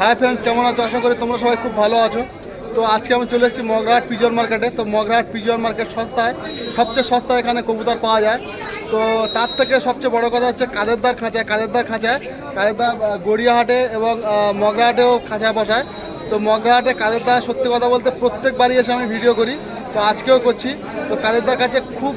Hi friends কেমন আছো? আশা করি তোমরা সবাই খুব ভালো আছো। তো আজকে আমি চলে এসেছি মগরাহাট পিজন মার্কেটে। তো মগরাহাট পিজন মার্কেট সস্তায়, সবচেয়ে সস্তায় এখানে কবুতর পাওয়া যায়। তো তার থেকে সবচেয়ে বড় কথা হচ্ছে কাদেরদার খাঁচায় কাদেরদার খাঁচায়, কাদেরদার গড়িয়াহাটে এবং মগরাহাটেও খাঁচায় বসায়। তো মগরাহাটে কাদেরদার, সত্যি কথা বলতে প্রত্যেকবারই এসে আমি ভিডিও করি। তো আজকেও করছি। তো কাদেরদার কাছে খুব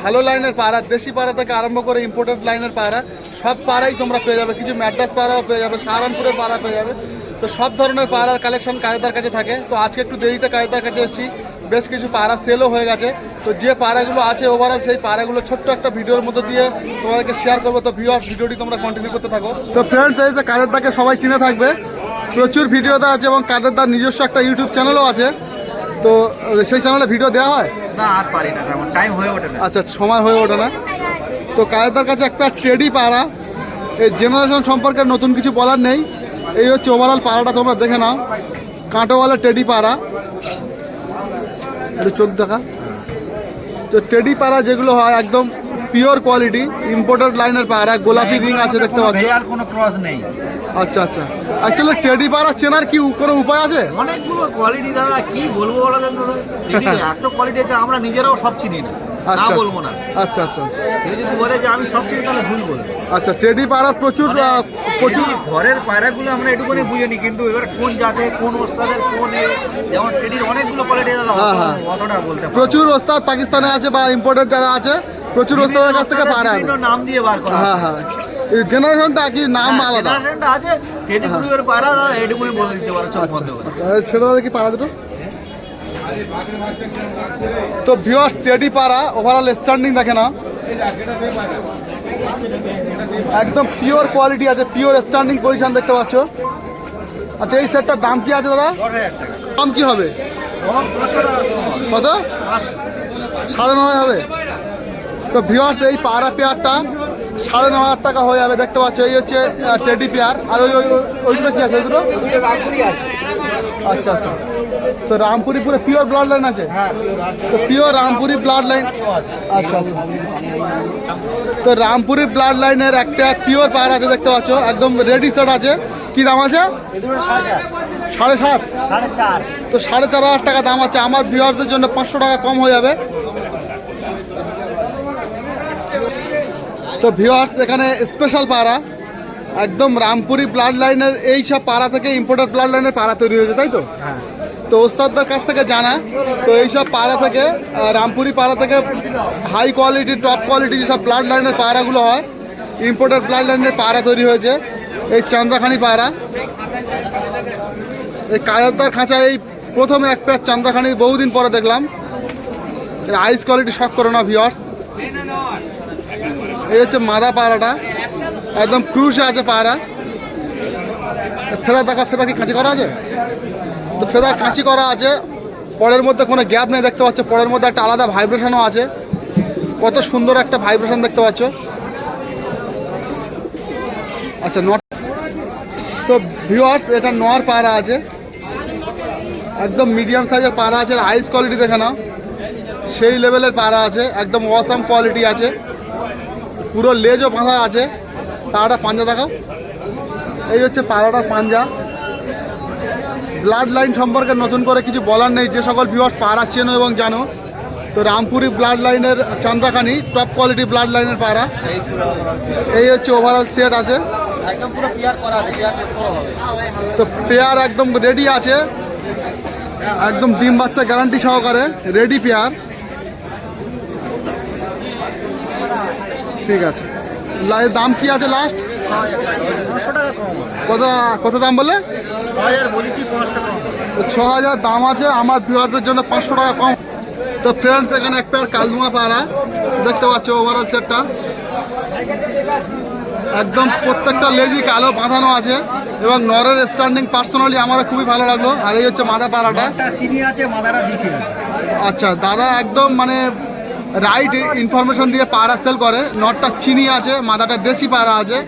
ভালো লাইনের পায়রা দেশি পাড়া থেকে আরম্ভ করে ইম্পোর্টেড লাইনের পায়রা সব পায়রাই তোমরা পেয়ে যাবে। কিছু ম্যাড্রাস পায়রাও পেয়ে যাবে, সাহারানপুরের পায়রা পেয়ে যাবে। তো সব ধরনের পাড়ার কালেকশন কায়দার কাছে থাকে। তো আজকে একটু দেরিতে কায়দার কাছে এসেছি। বেশ কিছু পাড়া সেলও হয়ে গেছে। তো যে পাড়াগুলো আছে ওভারঅল সেই পাড়াগুলো ছোট্ট একটা ভিডিওর মধ্যে দিয়ে তোমাদেরকে শেয়ার করব। তো ভিউয়ার্স ভিডিওটি তোমরা কন্টিনিউ করতে থাকো। তো ফ্রেন্ডস এই যে কাদেরদাকে সবাই চিনে থাকবে। প্রচুর ভিডিও দেওয়া আছে এবং কাদেরদার নিজস্ব একটা ইউটিউব চ্যানেলও আছে। তো সেই চ্যানেলে ভিডিও দেওয়া হয়? না আর পারি না তেমন টাইম হয়ে ওঠে না। আচ্ছা সময় হয়ে ওঠে না। তো কায়দার কাছে একটা টেডি পাড়া। এই জেনারেশন সম্পর্কে নতুন কিছু বলার নেই। এই হচ্ছে ওভারঅল পাড়াটা তোমরা দেখে নাও। কাঁটোওয়ালা টেডি পাড়া। একটু চোখ দেখা। তো টেডি পাড়া যেগুলো হয় একদম পিওর কোয়ালিটি ইম্পোর্টেড লাইনের পাড়া গোলাপি রিং আছে দেখতে পাচ্ছ। আর কোনো ক্রস নেই। আচ্ছা আচ্ছা। অ্যাকচুয়ালি টেডি পাড়া চেনার কি কোনো উপায় আছে? অনেকগুলো কোয়ালিটি দাদা কি বলব বলো দেন দাদা? এত কোয়ালিটি আছে আমরা নিজেরাও সব চিনি না। না আচ্ছা বলব না। আচ্ছা আচ্ছা। কেউ যদি বলে যে আমি সব চিনি তাহলে ভুল বলব। আচ্ছা টেডি পাড়ার প্রচুর প্রচুর প্রচুর ঘরের পায়রাগুলো আমরা এটুকুনি বুঝে নি কিন্তু এবার কোন জাতে কোন ওস্তাদের কোন যেমন টেডির অনেকগুলো কোয়ালিটি দাদা হ্যাঁ, হ্যাঁ। অতটা বলতে প্রচুর ওস্তাদ পাকিস্তানে আছে বা ইম্পোর্টেড যারা আছে প্রচুর ওস্তাদের কাছ থেকে পাড়া বিভিন্ন নাম দিয়ে বার করা হ্যাঁ হ্যাঁ। জেনারেশনটা কি নাম হ্যাঁ, আলাদা? জেনারেশনটা আছে পায়রা দাদা এটুকুনি বলে দিতে পারো চোখ আচ্ছা ছেড়ে পাড়া দুটো। তো ভিওয়ার্স টেডি পাড়া ওভারঅল স্ট্যান্ডিং দেখে না একদম পিওর কোয়ালিটি আছে পিওর স্ট্যান্ডিং পজিশন দেখতে পাচ্ছ। আচ্ছা এই সেটটার দাম কি আছে দাদা? দাম কি হবে। কত। সাড়ে নয় হবে। তো ভিওয়ার্স এই পাড়া পেয়ারটা সাড়ে ন হাজার টাকা হয়ে যাবে দেখতে পাচ্ছ এই হচ্ছে টেডি পেয়ার আর ওই ওই- দুটো কি আছে? ওই দুটো আচ্ছা আচ্ছা। তো রামপুরি পুরো পিওর ব্লাড লাইন আছে? হ্যাঁ তো পিওর রামপুরি ব্লাড লাইন আচ্ছা আচ্ছা। তো রামপুরি ব্লাড লাইনের একটা পিওর পায়রা আছে দেখতে পাচ্ছ। একদম রেডি সেট আছে। কি দাম আছে? সাড়ে সাত? তো সাড়ে চার হাজার টাকা দাম আছে। আমার বিহারদের জন্য পাঁচশো টাকা কম হয়ে যাবে। তো ভিওয়ার্স এখানে স্পেশাল পাড়া। একদম রামপুরি ব্লাড লাইনের এই সব পাড়া থেকে ইম্পোর্টেড ব্লাড লাইনের পাড়া তৈরি হয়েছে তাই তো? হ্যাঁ। তো ওস্তাদদের কাছ থেকে জানা তো এইসব পাড়া থেকে রামপুরি পায়রা থেকে হাই কোয়ালিটি টপ কোয়ালিটি যেসব ব্লাড লাইনের পায়রাগুলো হয় ইম্পোর্টেড ব্লাড লাইনের পায়রা তৈরি হয়েছে। এই চান্দ্রাখানি পায়রা এই কায়দার খাঁচা এই প্রথমে এক প্যাচ চান্দ্রাখানি বহুদিন পরে দেখলাম। এর আইস কোয়ালিটি শক করো না ভিওয়ার্স এই হচ্ছে মাদা পায়রাটা একদম ক্রুশে আছে পায়রা ফেদা দেখা ফেদা কি কাঁচি করা আছে? তো ফেদার কাঁচি করা আছে। পরের মধ্যে কোনো গ্যাপ নেই দেখতে পাচ্ছ। পরের মধ্যে একটা আলাদা ভাইব্রেশনও আছে। কত সুন্দর একটা ভাইব্রেশন দেখতে পাচ্ছ। আচ্ছা নট তো ভিউয়ার্স এটা নর পাড়া আছে। একদম মিডিয়াম সাইজের পাড়া আছে। আইস কোয়ালিটি দেখে সেই লেভেলের পাড়া আছে। একদম অসাম কোয়ালিটি আছে। পুরো লেজও বাঁধা আছে। পাড়াটা পাঞ্জা দেখাও। এই হচ্ছে পাড়াটার পাঞ্জা। ব্লাড লাইন সম্পর্কে নতুন করে কিছু বলার নেই। যে সকল ভিউয়ার্স পাড়া চেনো এবং জানো তো রামপুরি ব্লাড লাইনের চান্দ্রাখানি টপ কোয়ালিটি ব্লাড লাইনের পাড়া। এই হচ্ছে ওভারঅল সেট আছে। তো পেয়ার একদম রেডি আছে। একদম ডিম বাচ্চা গ্যারান্টি সহকারে রেডি পেয়ার ঠিক আছে। দাম কি আছে লাস্ট কত কত দাম বললে? ছ হাজার দাম আছে আমার ভিউয়ারদের জন্য পাঁচশো টাকা কম। তো ফ্রেন্ডস এখানে এক পেয়ার কালদুমা পাড়া। দেখতে পাচ্ছ ওভারঅল সেটটা একদম প্রত্যেকটা লেজি কালো বাঁধানো আছে এবং নরের স্ট্যান্ডিং পার্সোনালি আমার খুবই ভালো লাগল। আর এই হচ্ছে মাদা পাড়াটা। চিনি আছে মাদারা দিছি আচ্ছা দাদা একদম মানে রাইট ইনফরমেশন দিয়ে পাড়া সেল করে। নটটা চিনি আছে মাদাটা দেশি পাড়া আছে।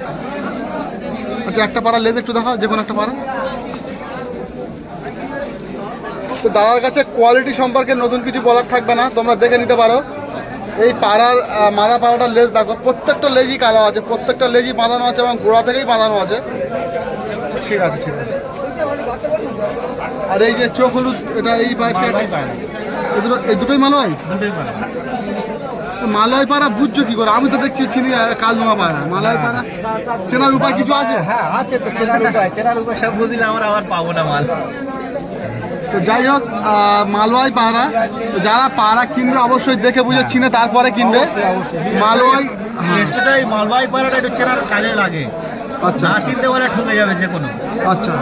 আচ্ছা একটা পাড়া লেজ একটু দেখাও যে কোনো একটা পাড়া। তো দাদার কাছে কোয়ালিটি সম্পর্কে নতুন কিছু বলার থাকবে না তোমরা দেখে নিতে পারো। এই পাড়ার মাদা পাড়াটার লেজ দেখো প্রত্যেকটা লেজই কালো আছে প্রত্যেকটা লেজই বাঁধানো আছে এবং গোড়া থেকেই বাঁধানো আছে। ঠিক আছে ঠিক আছে। আর এই যে চোখ হলুদ এটা এই দুটো এই দুটোই মালয় দুটোই পায়রা। মালয় পাড়া বুঝছ কি করে? আমি তো দেখছি চিনি আর কালদোমা পাড়া মালয় পাড়া চেনার উপায় কিছু আছে? হ্যাঁ আছে তো চেনার উপায় চেনার উপায় সব বুঝলে আমরা আবার পাবো না মাল। তো যাই হোক মালওয়াই পাড়া যারা পাড়া কিনবে অবশ্যই দেখে বুঝে চিনে তারপরে কিনবে। মালওয়াই হ্যাঁ, স্পেশালি মালবাহী পায়রাটা একটু চেনার কাজে লাগে। আচ্ছা। না চিনতে পারলে ঠকে যাবে যে কোনো। আচ্ছা।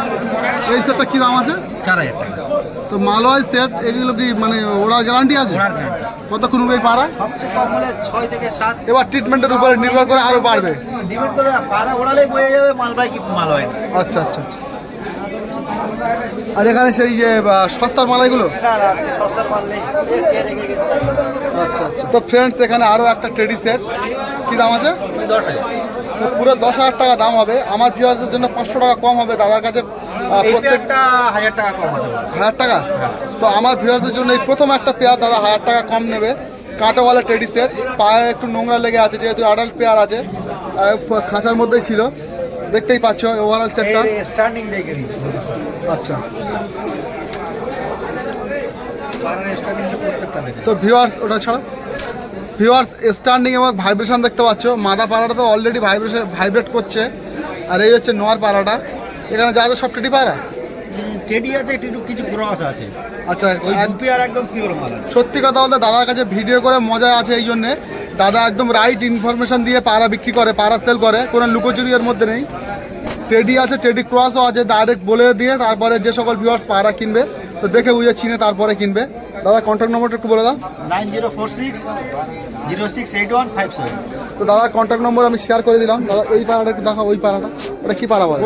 এই সেটটা কি দাম আছে? চার হাজার টাকা। তো মালওয়াই সেট এগুলো কি মানে ওরা গ্যারান্টি আছে? ওনার গ্যারান্টি কতক্ষণ এই পাড়া? সবচেয়ে কম হলে ছয় থেকে সাত। এবার ট্রিটমেন্টের উপরে নির্ভর করে আরও বাড়বে। ডিপেন্ড করে পাড়া ওড়ালেই বোঝা যাবে মালবাহী কি মাল হয় না। আচ্ছা আচ্ছা আচ্ছা। আর এখানে সেই যে সস্তার মালাইগুলো মাল? আচ্ছা আচ্ছা। তো ফ্রেন্ডস এখানে আরও একটা টেডি সেট কি দাম আছে? তো পুরো দশ হাজার টাকা দাম হবে। আমার ভিউয়ারদের জন্য পাঁচশো টাকা কম হবে। দাদার কাছে এই হাজার টাকা কম হাজার টাকা? তো আমার ভিউয়ারদের জন্য এই প্রথম একটা পেয়ার দাদা হাজার টাকা কম নেবে। কাঁটাওয়ালা টেডি সেট। পায়ে একটু নোংরা লেগে আছে যেহেতু অ্যাডাল্ট পেয়ার আছে খাঁচার মধ্যেই ছিল। দেখতেই পাচ্ছ ওভারঅল সেটটা। স্টার্টিং দেখে দিচ্ছি আচ্ছা। প্রত্যেকটা তো ভিউয়ার্স ওটা ছাড়া। ভিউয়ার্স স্ট্যান্ডিং এবং ভাইব্রেশন দেখতে পাচ্ছ। মাদা পাড়াটা তো অলরেডি ভাইব্রেশন ভাইব্রেট করছে। আর এই হচ্ছে নোয়ার পাড়াটা। এখানে যা যা সব টেডি পায়রা? টেডি আছে একটু কিছু ক্রস আছে। আচ্ছা ওই পেয়ার একদম পিওর মাল সত্যি কথা বলতে দাদার কাছে ভিডিও করে মজা আছে এই জন্যে। দাদা একদম রাইট ইনফরমেশন দিয়ে পাড়া বিক্রি করে পাড়া সেল করে কোনো লুকোচুরি এর মধ্যে নেই। টেডি আছে টেডি ক্রসও আছে ডাইরেক্ট বলে দিয়ে তারপরে যে সকল ভিউয়ার্স পাড়া কিনবে তো দেখে বুঝে চিনে তারপরে কিনবে। দাদা কন্ট্যাক্ট নম্বরটা একটু বলে দাও। Nine zero four six zero six eight one five seven. তো দাদার কন্ট্যাক্ট নম্বর আমি শেয়ার করে দিলাম। দাদা এই পাড়াটা একটু দেখা ওই পাড়াটা ওটা কি পাড়া বলে?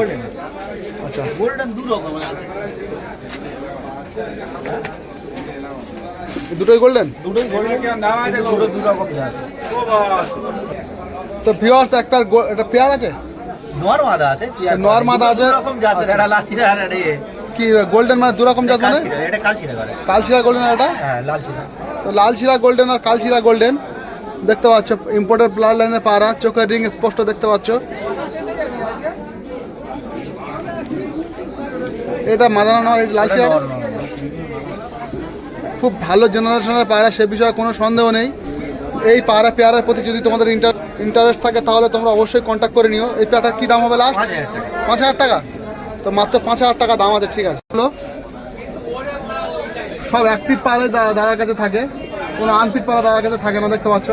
আচ্ছা। গোল্ডেন দু রকমের আছে। দুটোই গোল্ডেন? দুটোই গোল্ডেন। দুটো দু রকম আছে। তো ভিউয়ার্স এক পেয়ার এটা পেয়ার আছে? নোয়ার মাদা আছে নোয়ার মাদা আছে? রকম জাতের আচ্ছা। এটা লাচিরা আর এটা ইয়ে। কি গোল্ডেন মানে দু রকম জাত মানে? এটা কালচিরা করে। কালচিরা গোল্ডেন এটা? হ্যাঁ লাল চিরা তো লাল শিরা গোল্ডেন আর কাল শিরা গোল্ডেন। দেখতে পাচ্ছ ইম্পোর্টেড ব্লাড লাইনের পাড়া চোখের রিং স্পষ্ট দেখতে পাচ্ছ। এটা মাদানা নয় লাল খুব ভালো জেনারেশনের পায়রা সে বিষয়ে কোনো সন্দেহ নেই। এই পায়রা পেয়ারার প্রতি যদি তোমাদের ইন্টার ইন্টারেস্ট থাকে তাহলে তোমরা অবশ্যই কন্ট্যাক্ট করে নিও। এই পেয়ারটার কী দাম হবে লাস্ট পাঁচ হাজার টাকা। তো মাত্র পাঁচ হাজার টাকা দাম আছে ঠিক আছে। হলো? সব অ্যাক্টিভ পাড়ে দাদার কাছে থাকে। কোনো আনফিট পাড়া দাদার কাছে থাকে না দেখতে পাচ্ছ?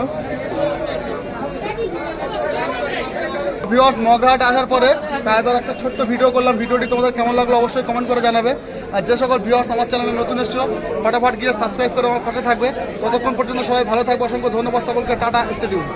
ভিউয়ার্স মগরাহাট আসার পরে তাদের একটা ছোট্ট ভিডিও করলাম। ভিডিওটি তোমাদের কেমন লাগল অবশ্যই কমেন্ট করে জানাবে। আর যে সকল ভিওয়ার্স আমার চ্যানেলে নতুন এসছো, ফটাফট গিয়ে সাবস্ক্রাইব করে আমার পাশে থাকবে। ততক্ষণ পর্যন্ত সবাই ভালো থাকবে। অসংখ্য ধন্যবাদ সকলকে। Tata stadium